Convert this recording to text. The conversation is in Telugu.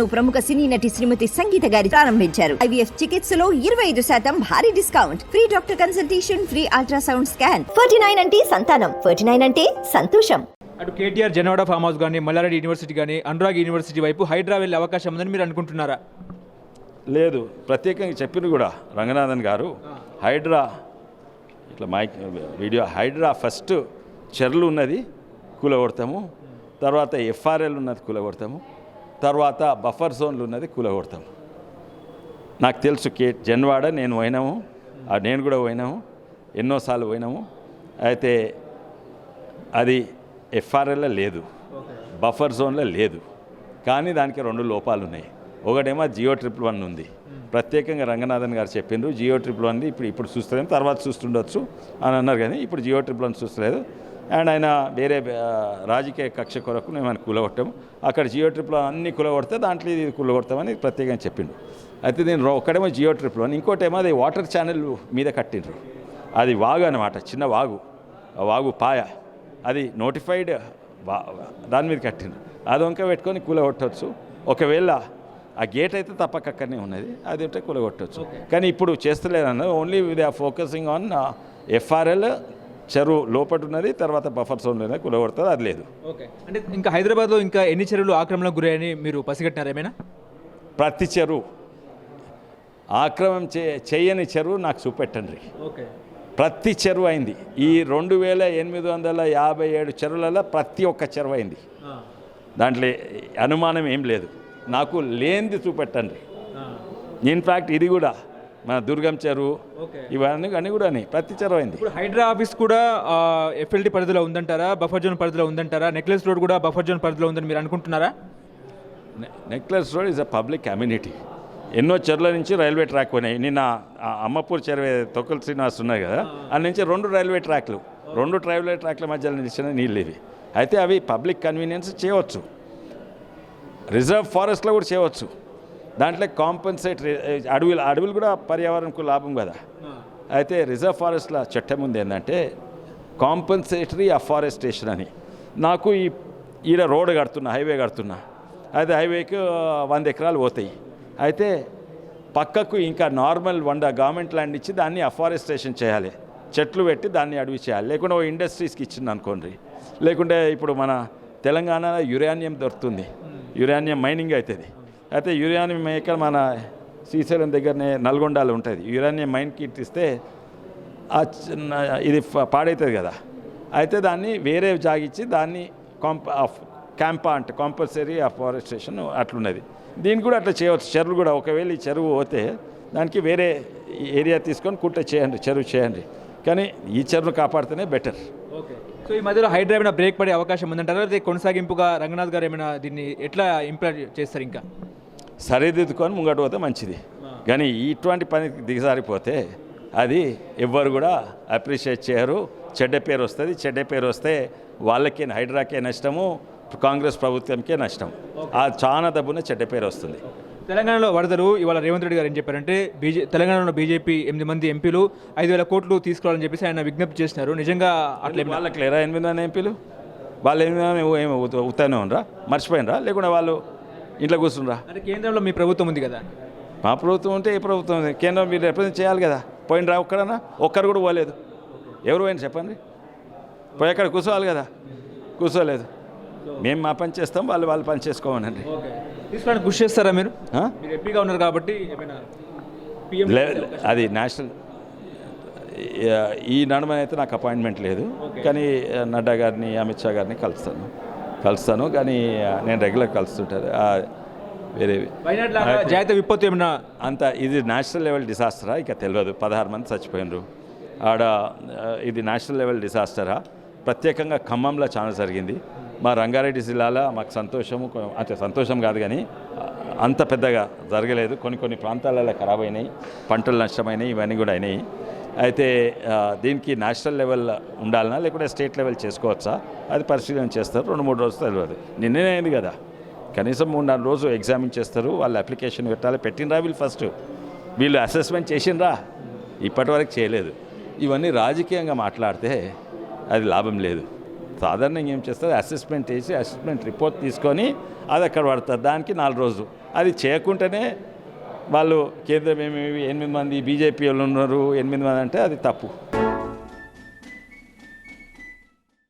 ప్రముఖ సినీ నటి శ్రీమతి సంగీత గారి ప్రారంభించారు. ఐవీఎఫ్ చికిత్సలో ఇరవై ఐదు శాతం భారీ discount. Free doctor consultation free ultrasound scan. Forty nine అంటే సంతానం. ఫోర్టీ నైన్ అంటే సంతోషం. అటు కేటీఆర్ జనవాడ ఫామ్ హౌస్ కానీ మల్లారెడ్డి యూనివర్సిటీ కానీ అనురాగ్ యూనివర్సిటీ వైపు హైడ్రా వెళ్ళే అవకాశం ఉందని మీరు అనుకుంటున్నారా? లేదు. ప్రత్యేకంగా చెప్పింది కూడా రంగనాథన్ గారు. హైడ్రా ఇట్లా మైక్ వీడియో హైడ్రా ఫస్ట్ చెర్లు ఉన్నది కూలగొడతాము. తర్వాత ఎఫ్ఆర్ఎల్ ఉన్నది కూలగొడతాము. తర్వాత బఫర్ జోన్లు ఉన్నది కూలగొడతాం. నాకు తెలుసు కే జన్వాడ నేను పోయినాము నేను కూడా పోయినాము ఎన్నోసార్లు పోయినాము. అయితే అది ఎఫ్ఆర్ఎల్లో లేదు బఫర్ జోన్లో లేదు. కానీ దానికి రెండు లోపాలు ఉన్నాయి. ఒకటేమో జియో ట్రిపుల్ వన్ ఉంది. ప్రత్యేకంగా రంగనాథన్ గారు చెప్పిండ్రు జియో ట్రిపుల్ వన్ ఇప్పుడు ఇప్పుడు చూస్తలేము తర్వాత చూస్తుండొచ్చు అని అన్నారు కానీ ఇప్పుడు జియో ట్రిపుల్ వన్ చూస్తలేదు. అండ్ ఆయన వేరే రాజకీయ కక్ష కొరకు మేము ఆయన కూలగొట్టాము. అక్కడ జియో ట్రిపుల్ అన్ని కూలగొడితే దాంట్లో ఇది కూలగొడతామని ప్రత్యేకంగా చెప్పిండు. అయితే నేను ఒకటేమో జియో ట్రిపుల్ ఇంకోటేమో అది వాటర్ ఛానల్ మీద కట్టిండ్రు. అది వాగు అనమాట చిన్న వాగు వాగు పాయ. అది నోటిఫైడ్ వా దాని మీద కట్టిండ్రు. అది వంక పెట్టుకొని కూలగొట్టవచ్చు ఒకవేళ ఆ గేట్ అయితే తప్పక అక్కడనే ఉన్నది అది ఉంటే కూలగొట్టవచ్చు కానీ ఇప్పుడు చేస్తలేదన్న only they are focusing on FRL చెరువు లోపట ఉన్నది తర్వాత బఫర్ జోన్లోనే కూలగొడుతుంది అది లేదు. ఓకే. అంటే ఇంకా హైదరాబాద్లో ఇంకా ఎన్ని చెరువులు ఆక్రమణకు గురయ్యని మీరు పసిగట్టినారా ఏమైనా? ప్రతి చెరువు. ఆక్రమం చే చేయని చెరువు నాకు చూపెట్టండి. ఓకే. ప్రతి చెరువు అయింది. ఈ రెండు వేల ఎనిమిది వందల యాభై ఏడు చెరువులలో ప్రతి ఒక్క చెరువు అయింది. దాంట్లో అనుమానం ఏం లేదు. నాకు లేనిది చూపెట్టండి. ఇన్ఫ్యాక్ట్ ఇది కూడా. మన దుర్గం చెరువు ఇవన్నీ అన్నీ కూడా అని ప్రతి చెరువు అయింది. ఇప్పుడు హైడ్రా ఆఫీస్ కూడా ఎఫ్ఎల్టీ పరిధిలో ఉందంటారా? బఫర్ జోన్ పరిధిలో ఉందంటారా? నెక్లెస్ రోడ్ కూడా బఫర్ జోన్ పరిధిలో ఉందని మీరు అనుకుంటున్నారా? Necklace Road is a public community ఎన్నో చెరువుల నుంచి రైల్వే ట్రాక్ పోయినాయి. నిన్న అమ్మపూర్ చెరువు తొక్కల శ్రీనివాస్ ఉన్నాయి కదా ఆ. నుంచి రెండు రైల్వే ట్రాక్లు రెండు రైల్వే ట్రాక్ల మధ్యలో నిలిచిన నీళ్ళు ఇవి. అయితే అవి పబ్లిక్ కన్వీనియన్స్ చేయవచ్చు. రిజర్వ్ ఫారెస్ట్లో కూడా చేయవచ్చు. దాంట్లో కాంపన్సేటరీ అడవులు అడవులు కూడా పర్యావరణకు లాభం కదా. అయితే రిజర్వ్ ఫారెస్ట్ల చట్టం ఉంది ఏంటంటే కాంపన్సేటరీ అఫారెస్టేషన్ అని. నాకు ఈ ఈడ రోడ్ కడుతున్నా హైవే కడుతున్నా. అయితే హైవేకి వంద ఎకరాలు పోతాయి. అయితే పక్కకు ఇంకా నార్మల్ వంద గవర్నమెంట్ ల్యాండ్ ఇచ్చి దాన్ని అఫారెస్టేషన్ చేయాలి. చెట్లు పెట్టి దాన్ని అడవి చేయాలి. లేకుంటే ఓ ఇండస్ట్రీస్కి ఇచ్చింది అనుకోండి. లేకుంటే ఇప్పుడు మన తెలంగాణలో యురేనియం దొరుకుతుంది. యురేనియం మైనింగ్ అవుతుంది. అయితే యురేనియం ఇక్కడ మన శ్రీశైలం దగ్గరనే నల్గొండలో ఉంటుంది. యురేనియం మైన్ కిట్ ఇస్తే ఇది పాడవుతుంది కదా. అయితే దాన్ని వేరే జాగిచ్చి దాన్ని కాంప ఆఫ్ క్యాంపా అంటే ఆఫ్ ఫారెస్టేషన్ అట్లున్నది. దీన్ని కూడా అట్లా చేయవచ్చు. చెరువులు కూడా ఒకవేళ ఈ చెరువు పోతే దానికి వేరే ఏరియా తీసుకొని కుట్ట చేయండి చెరువు చేయండి. కానీ ఈ చెరువును కాపాడితేనే బెటర్. ఓకే. సో ఈ మధ్యలో హైడ్రా ఏమైనా బ్రేక్ పడే అవకాశం ఉందంటారా? లేదా కొనసాగింపుగా రంగనాథ్ గారు ఏమైనా దీన్ని ఎట్లా ఇంప్లాంట్ చేస్తారు ఇంకా? సరిదిద్దుకొని ముంగట పోతే మంచిది. కానీ ఇటువంటి పని దిగజారిపోతే అది ఎవ్వరు కూడా అప్రిషియేట్ చేయరు. చెడ్డ పేరు వస్తుంది చెడ్డ పేరు వస్తే వాళ్ళకే హైడ్రాకే నష్టము కాంగ్రెస్ ప్రభుత్వంకే నష్టం. ఆ చాలా దబ్బున చెడ్డ పేరు వస్తుంది. తెలంగాణలో వరదలు ఇవాళ రేవంత్ రెడ్డి గారు ఏం చెప్పారంటే బీజే తెలంగాణలో బీజేపీ ఎనిమిది మంది ఎంపీలు ఐదు వేల కోట్లు తీసుకోవాలని చెప్పేసి ఆయన విజ్ఞప్తి చేసినారు. నిజంగా అట్లా వాళ్ళకి లేరా ఎనిమిది మంది ఎంపీలు? వాళ్ళు ఎనిమిది మంది ఏమి ఉత్తానే ఉండరా మర్చిపోయినరా? లేకుండా వాళ్ళు ఇంట్లో కూర్చుండ్రా. అంటే కేంద్రంలో మీ ప్రభుత్వం ఉంది కదా? మా ప్రభుత్వం ఉంటే ఏ ప్రభుత్వం ఉంది? కేంద్రం మీరు రిప్రజెంట్ చేయాలి కదా. పోయినరా ఒక్కడన్నా? ఒక్కరు కూడా పోలేదు. ఎవరు పోయిన చెప్పండి? పోయి అక్కడ కూర్చోవాలి కదా. కూర్చోలేదు. మేము మా పని చేస్తాం వాళ్ళు వాళ్ళు పని చేసుకోమనండి. తీసుకోవడానికి కృషి చేస్తారా మీరు? మీరు ఎంపీగా ఉన్నారు కాబట్టి అది నేషనల్ ఈ నడుమని అయితే నాకు అపాయింట్మెంట్ లేదు. కానీ నడ్డా గారిని అమిత్ షా గారిని కలుస్తాను. కలుస్తాను కానీ నేను రెగ్యులర్ కలుస్తుంటాను. వేరే జాతీయ విపత్తు ఏమైనా అంత ఇది నేషనల్ లెవెల్ డిజాస్టరా ఇక తెలియదు. పదహారు మంది చచ్చిపోయినరు. ఆడ ఇది నేషనల్ లెవెల్ డిజాస్టరా ప్రత్యేకంగా ఖమ్మంలో చాలా జరిగింది. మా రంగారెడ్డి జిల్లాలో మాకు సంతోషము అంటే సంతోషం కాదు కానీ అంత పెద్దగా జరగలేదు. కొన్ని కొన్ని ప్రాంతాలలో ఖరాబ్ అయినాయి. పంటలు నష్టమైనాయి ఇవన్నీ కూడా అయినాయి. అయితే దీనికి నేషనల్ లెవెల్ ఉండాలనా లేకుంటే స్టేట్ లెవెల్ చేసుకోవచ్చా? అది పరిశీలన చేస్తారు. రెండు మూడు రోజులు తెలియదు నిన్ననే అయింది కదా. కనీసం మూడు నాలుగు రోజు ఎగ్జామిన్ చేస్తారు. వాళ్ళు అప్లికేషన్ పెట్టాలి. పెట్టినరా వీళ్ళు ఫస్ట్. వీళ్ళు అసెస్మెంట్ చేసిండ్రా. ఇప్పటివరకు చేయలేదు. ఇవన్నీ రాజకీయంగా మాట్లాడితే అది లాభం లేదు. సాధారణంగా ఏం చేస్తారు? అసెస్మెంట్ చేసి అసెస్మెంట్ రిపోర్ట్ తీసుకొని అది అక్కడ పడతారు దానికి నాలుగు రోజులు. అది చేయకుండానే వాళ్ళు కేంద్రం ఏమి ఎనిమిది మంది బీజేపీ వాళ్ళు ఉన్నారు ఎనిమిది మంది అంటే అది తప్పు.